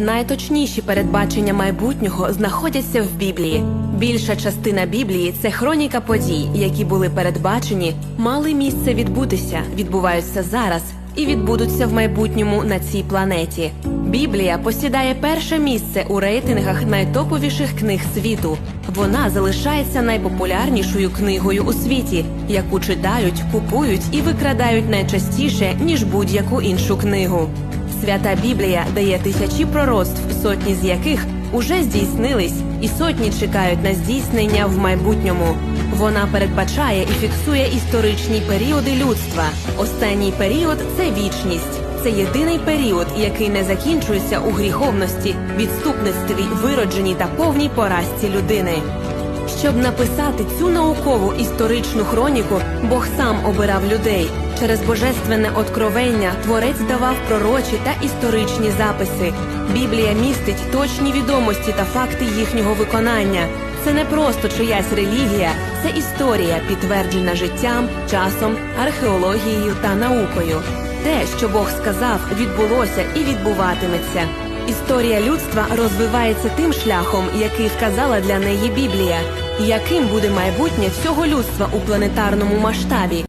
Найточніші передбачення майбутнього знаходяться в Біблії. Більша частина Біблії це хроніка подій, які були передбачені, мали місце відбутися, відбуваються зараз і відбудуться в майбутньому на цій планеті. Біблія посідає перше місце у рейтингах найтоповіших книг світу. Вона залишається найпопулярнішою книгою у світі, яку читають, купують і викрадають найчастіше ніж будь-яку іншу книгу. Свята Біблія дає тисячі пророцтв, сотні з яких уже здійснились, і сотні чекають на здійснення в майбутньому. Вона передбачає і фіксує історичні періоди людства. Останній період це вічність. Це єдиний період, який не закінчується у гріховності, відступництві, виродженні та повній поразці людини. Щоб написати цю наукову історичну хроніку, Бог сам обирав людей. Через божественне откровення творець давав пророчі та історичні записи. Біблія містить точні відомості та факти їхнього виконання. Це не просто чиясь релігія, це історія, підтверджена життям, часом, археологією та наукою. Те, що Бог сказав, відбулося і відбуватиметься. Історія людства розвивається тим шляхом, який вказала для неї Біблія. Яким буде майбутнє всього людства у планетарному масштабі?